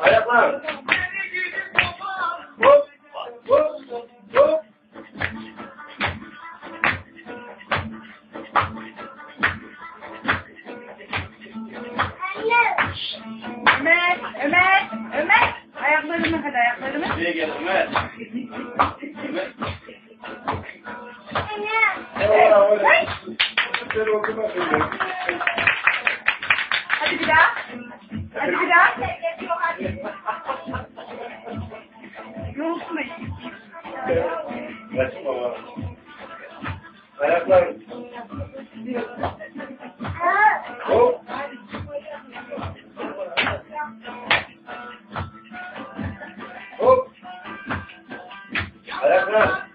Ayaklar. Hop. Hop. Hop. Ömer, Ömer, Ömer. Ayaklarını hadi ayaklarını. Buraya gel Ömer. Hadi bir daha. Hadi bir daha. Yorulsun Kaçma Ayaklar. Hop. Hop. Ayaklar.